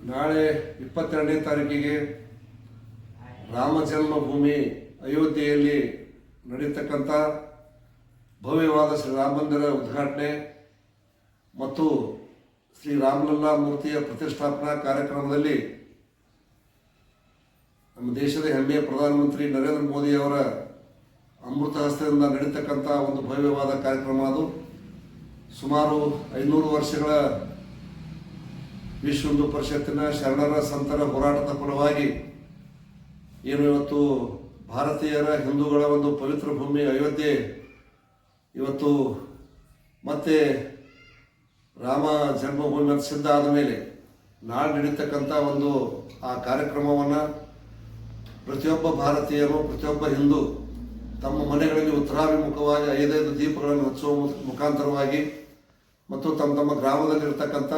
ನಾಳೆ ಇಪ್ಪತ್ತೆರಡನೇ ತಾರೀಕಿಗೆ ರಾಮ ಜನ್ಮಭೂಮಿ ಅಯೋಧ್ಯೆಯಲ್ಲಿ ನಡೀತಕ್ಕಂಥ ಭವ್ಯವಾದ ಶ್ರೀರಾಮ ಮಂದಿರ ಉದ್ಘಾಟನೆ ಮತ್ತು ಶ್ರೀ ರಾಮಲಲ್ಲಾ ಮೂರ್ತಿಯ ಪ್ರತಿಷ್ಠಾಪನಾ ಕಾರ್ಯಕ್ರಮದಲ್ಲಿ ನಮ್ಮ ದೇಶದ ಹೆಮ್ಮೆಯ ಪ್ರಧಾನಮಂತ್ರಿ ನರೇಂದ್ರ ಮೋದಿ ಅವರ ಅಮೃತ ಹಸ್ತದಿಂದ ನಡೀತಕ್ಕಂಥ ಒಂದು ಭವ್ಯವಾದ ಕಾರ್ಯಕ್ರಮ ಅದು. ಸುಮಾರು ಐನೂರು ವರ್ಷಗಳ ವಿಶ್ವ ಹಿಂದೂ ಪರಿಷತ್ತಿನ ಶರಣರ ಸಂತರ ಹೋರಾಟದ ಫಲವಾಗಿ ಏನು ಇವತ್ತು ಭಾರತೀಯರ ಹಿಂದೂಗಳ ಒಂದು ಪವಿತ್ರ ಭೂಮಿ ಅಯೋಧ್ಯೆ, ಇವತ್ತು ಮತ್ತೆ ರಾಮ ಜನ್ಮಭೂಮಿ ಅಂತ ಸಿದ್ಧ ಆದ ಮೇಲೆ ನಾಳೆ ನಡೀತಕ್ಕಂಥ ಒಂದು ಆ ಕಾರ್ಯಕ್ರಮವನ್ನು ಪ್ರತಿಯೊಬ್ಬ ಭಾರತೀಯರು, ಪ್ರತಿಯೊಬ್ಬ ಹಿಂದೂ ತಮ್ಮ ಮನೆಗಳಲ್ಲಿ ಉತ್ತರಾಭಿಮುಖವಾಗಿ ಐದೈದು ದೀಪಗಳನ್ನು ಹಚ್ಚುವ ಮುಖಾಂತರವಾಗಿ ಮತ್ತು ತಮ್ಮ ತಮ್ಮ ಗ್ರಾಮದಲ್ಲಿರ್ತಕ್ಕಂಥ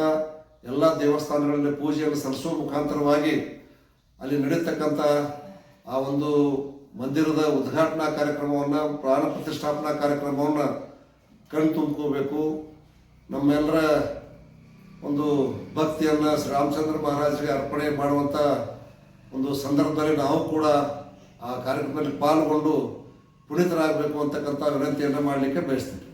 ಎಲ್ಲ ದೇವಸ್ಥಾನಗಳಲ್ಲಿ ಪೂಜೆಯನ್ನು ಸಲ್ಲಿಸುವ ಮುಖಾಂತರವಾಗಿ ಅಲ್ಲಿ ನಡೀತಕ್ಕಂಥ ಆ ಒಂದು ಮಂದಿರದ ಉದ್ಘಾಟನಾ ಕಾರ್ಯಕ್ರಮವನ್ನು, ಪ್ರಾಣ ಪ್ರತಿಷ್ಠಾಪನಾ ಕಾರ್ಯಕ್ರಮವನ್ನು ಕಣ್ ತುಂಬ್ಕೋಬೇಕು. ನಮ್ಮೆಲ್ಲರ ಒಂದು ಭಕ್ತಿಯನ್ನು ಶ್ರೀರಾಮಚಂದ್ರ ಮಹಾರಾಜರಿಗೆ ಅರ್ಪಣೆ ಮಾಡುವಂಥ ಒಂದು ಸಂದರ್ಭದಲ್ಲಿ ನಾವು ಕೂಡ ಆ ಕಾರ್ಯಕ್ರಮದಲ್ಲಿ ಪಾಲ್ಗೊಂಡು ಪುನೀತರಾಗಬೇಕು ಅಂತಕ್ಕಂಥ ವಿನಂತಿಯನ್ನು ಮಾಡಲಿಕ್ಕೆ ಬಯಸ್ತೀನಿ.